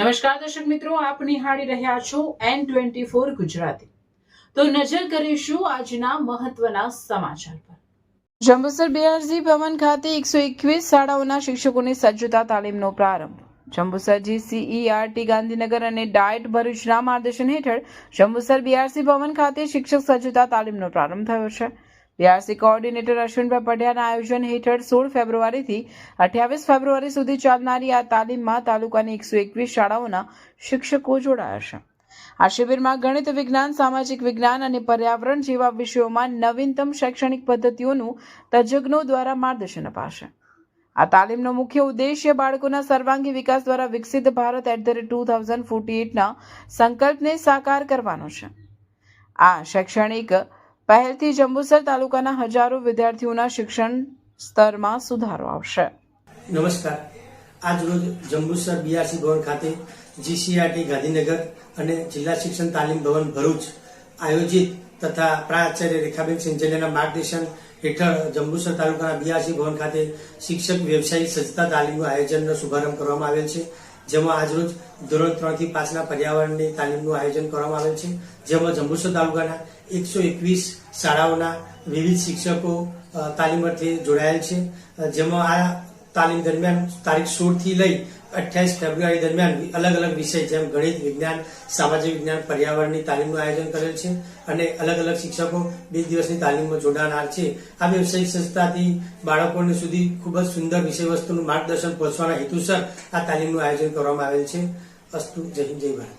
નમસ્કાર દર્શક મિત્રો, આપ નિહાળી રહ્યા છો એન ટ્વેન્ટી ફોર ગુજરાતી. તો નજર કરીશું આજના મહત્વના સમાચાર પર. જંબુસર બીઆરસી ભવન ખાતે એકસો એકવીસ શાળાઓના શિક્ષકોની સજ્જતા તાલીમનો પ્રારંભ. જંબુસરજી સીઈઆરટી ગાંધીનગર અને ડાયટ ભરૂચના માર્ગદર્શન હેઠળ જંબુસર બીઆરસી ભવન ખાતે શિક્ષક સજ્જતા તાલીમનો પ્રારંભ થયો છે. બીઆરસી કોઓર્ડિનેટર અશ્વિનભાઈ પઢિયાના આયોજન હેઠળ સોળ ફેબ્રુઆરીથી અઠ્યાવીસ ફેબ્રુઆરી સુધી ચાલનારી આ તાલીમમાં તાલુકાની એકસો એકવીસ શાળાઓના શિક્ષકો જોડાયા છે. આ શિબિરમાં ગણિત વિજ્ઞાન, સામાજિક વિજ્ઞાન અને પર્યાવરણ જેવા વિષયોમાં નવીનતમ શૈક્ષણિક પદ્ધતિઓનું તજજ્ઞો દ્વારા માર્ગદર્શન અપાશે. આ તાલીમનો મુખ્ય ઉદ્દેશ્ય બાળકોના સર્વાંગી વિકાસ દ્વારા વિકસિત Bharat at the rate two thousand forty એટના સંકલ્પને સાકાર કરવાનો છે. આ શૈક્ષણિક પહેલથી જંબુસર તાલુકાના હજારો વિદ્યાર્થીઓના શિક્ષણ સ્તરમાં સુધારો આવશે. નમસ્કાર. આજ રોજ જંબુસર બીઆરસી ભવન ખાતે જીસીઆરટી ગાંધીનગર અને જિલ્લા શિક્ષણ તાલીમ ભવન ભરૂચ આયોજિત તથા પ્રાચાર્ય રેખાબેન સિંજલિયાના માર્ગદર્શન હેઠળ જંબુસર તાલુકાના બીઆરસી ભવન ખાતે શિક્ષક વ્યવસાયિક સજ્જતા તાલીમનું આયોજનનો શુભારંભ કરવામાં આવેલ છે. જેમાં આજરોજ ધોરણ ત્રણથી પાંચના પર્યાવરણની તાલીમનું આયોજન કરવામાં આવેલ છે. જેમાં જંબુસર તાલુકાના એકસો એકવીસ શાળાઓના વિવિધ શિક્ષકો તાલીમ અર્થે જોડાયેલ છે. જેમાં આ તાલીમ દરમિયાન, તારીખ સોળથી લઈ અઠ્યાવીસ ફેબ્રુઆરી દરમિયાન અલગ અલગ વિષય જેમ ગણિત, વિજ્ઞાન, સામાજિક વિજ્ઞાન પર્યાવરણની તાલીમનું આયોજન કરેલ છે અને અલગ અલગ શિક્ષકો બે દિવસની તાલીમમાં જોડાનાર છે. આ વ્યવસાયિક સંસ્થાથી બાળકોને સુધી ખૂબ જ સુંદર વિષય વસ્તુનું માર્ગદર્શન પહોંચવાના હેતુસર આ તાલીમનું આયોજન કરવામાં આવેલ છે. અસ્તુ, જય હિન્દ, જય ભારત.